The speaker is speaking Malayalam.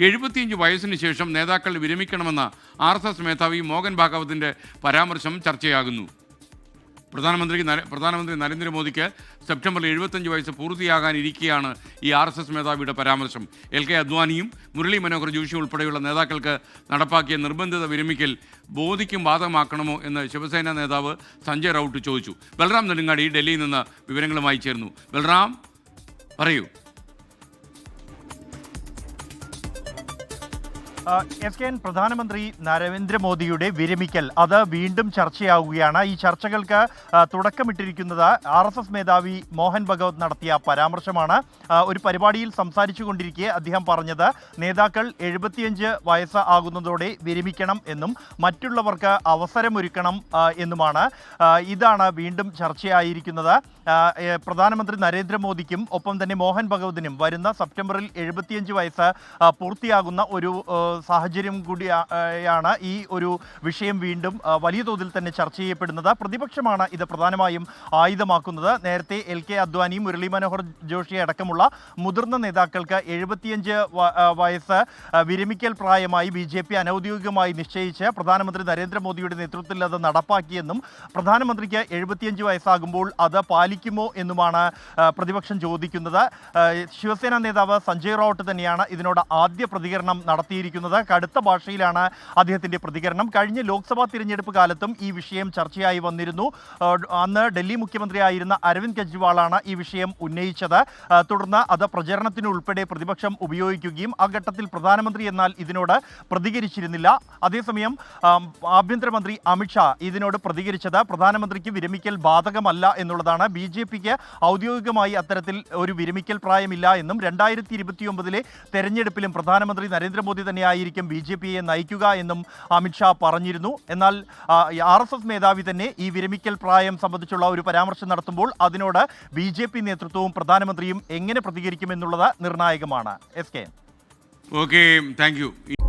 എഴുപത്തിയഞ്ച് വയസ്സിന് ശേഷം നേതാക്കൾ വിരമിക്കണമെന്ന ആർ എസ് എസ് മേധാവി മോഹൻ ഭാഗവതിന്റെ പരാമർശം ചർച്ചയാകുന്നു. പ്രധാനമന്ത്രി പ്രധാനമന്ത്രി നരേന്ദ്രമോദിക്ക് സെപ്റ്റംബർ എഴുപത്തഞ്ച് വയസ്സ് പൂർത്തിയാകാനിരിക്കെയാണ് ഈ ആർ എസ് എസ് മേധാവിയുടെ പരാമർശം. എൽ കെ അദ്വാനിയും മുരളി മനോഹർ ജോഷി ഉൾപ്പെടെയുള്ള നേതാക്കൾക്ക് നടപ്പാക്കിയ നിർബന്ധിത വിരമിക്കൽ ബോധിക്കും ബാധകമാക്കണമോ എന്ന് ശിവസേന നേതാവ് സഞ്ജയ് റൌട്ട് ചോദിച്ചു. ബൽറാം നെടുങ്ങാടി ഡൽഹിയിൽ നിന്ന് വിവരങ്ങളുമായി ചേർന്നു. ബൽറാം പറയൂ. എസ് കെ എൻ പ്രധാനമന്ത്രി നരേന്ദ്രമോദിയുടെ വിരമിക്കൽ. അത് വീണ്ടും ചർച്ചയാവുകയാണ്. ഈ ചർച്ചകൾക്ക് തുടക്കമിട്ടിരിക്കുന്നത് ആർ എസ് എസ് മേധാവി മോഹൻ ഭഗവത് നടത്തിയ പരാമർശമാണ്. ഒരു പരിപാടിയിൽ സംസാരിച്ചു കൊണ്ടിരിക്കെ അദ്ദേഹം പറഞ്ഞത് നേതാക്കൾ എഴുപത്തിയഞ്ച് വയസ്സ് ആകുന്നതോടെ വിരമിക്കണം എന്നും മറ്റുള്ളവർക്ക് അവസരമൊരുക്കണം എന്നുമാണ്. ഇതാണ് വീണ്ടും ചർച്ചയായിരിക്കുന്നത്. പ്രധാനമന്ത്രി നരേന്ദ്രമോദിക്കും ഒപ്പം തന്നെ മോഹൻ ഭഗവതിനും വരുന്ന സെപ്റ്റംബറിൽ എഴുപത്തിയഞ്ച് വയസ്സ് പൂർത്തിയാകുന്ന ഒരു സാഹചര്യം കൂടിയാണ് ഈ ഒരു വിഷയം വീണ്ടും വലിയ തോതിൽ തന്നെ ചർച്ച ചെയ്യപ്പെടുന്നത്. പ്രതിപക്ഷമാണ് ഇത് പ്രധാനമായും ആയുധമാക്കുന്നത്. നേരത്തെ എൽ കെ അദ്വാനി മുരളി മനോഹർ ജോഷി അടക്കമുള്ള മുതിർന്ന നേതാക്കൾക്ക് എഴുപത്തിയഞ്ച് വയസ്സ് വിരമിക്കൽ പ്രായമായി ബി ജെ പി അനൌദ്യോഗികമായി നിശ്ചയിച്ച് പ്രധാനമന്ത്രി നരേന്ദ്രമോദിയുടെ നേതൃത്വത്തിൽ അത് നടപ്പാക്കിയെന്നും പ്രധാനമന്ത്രിക്ക് എഴുപത്തിയഞ്ച് വയസ്സാകുമ്പോൾ അത് പാലിക്കുമോ എന്നുമാണ് പ്രതിപക്ഷം ചോദിക്കുന്നത്. ശിവസേന നേതാവ് സഞ്ജയ് റൌട്ട് തന്നെയാണ് ഇതിനോട് ആദ്യ പ്രതികരണം നടത്തിയിരിക്കുന്നത്. കടുത്ത ഭാഷയിലാണ് അദ്ദേഹത്തിന്റെ പ്രതികരണം. കഴിഞ്ഞ ലോക്സഭാ തിരഞ്ഞെടുപ്പ് കാലത്തും ഈ വിഷയം ചർച്ചയായി വന്നിരുന്നു. അന്ന് ഡൽഹി മുഖ്യമന്ത്രിയായിരുന്ന അരവിന്ദ് കെജ്രിവാളാണ് ഈ വിഷയം ഉന്നയിച്ചത്. തുടർന്ന് അത് പ്രചരണത്തിനുൾപ്പെടെ പ്രതിപക്ഷം ഉപയോഗിക്കുകയും ആ ഘട്ടത്തിൽ പ്രധാനമന്ത്രി എന്നാൽ ഇതിനോട് പ്രതികരിച്ചിരുന്നില്ല. അതേസമയം ആഭ്യന്തരമന്ത്രി അമിത്ഷാ ഇതിനോട് പ്രതികരിച്ചത് പ്രധാനമന്ത്രിക്ക് വിരമിക്കൽ ബാധകമല്ല എന്നുള്ളതാണ്. ബി ജെ പിക്ക് ഔദ്യോഗികമായി അത്തരത്തിൽ ഒരു വിരമിക്കൽ പ്രായമില്ല എന്നും രണ്ടായിരത്തി ഇരുപത്തിയൊമ്പതിലെ തെരഞ്ഞെടുപ്പിലും പ്രധാനമന്ത്രി നരേന്ദ്രമോദി തന്നെയായിരിക്കും ബി ജെ പിയെ നയിക്കുക എന്നും അമിത്ഷാ പറഞ്ഞിരുന്നു. എന്നാൽ ആർ എസ് എസ് മേധാവി തന്നെ ഈ വിരമിക്കൽ പ്രായം സംബന്ധിച്ചുള്ള ഒരു പരാമർശം നടത്തുമ്പോൾ അതിനോട് ബി ജെ പി നേതൃത്വവും പ്രധാനമന്ത്രിയും എങ്ങനെ പ്രതികരിക്കുമെന്നുള്ളത് നിർണായകമാണ്. S K okay thank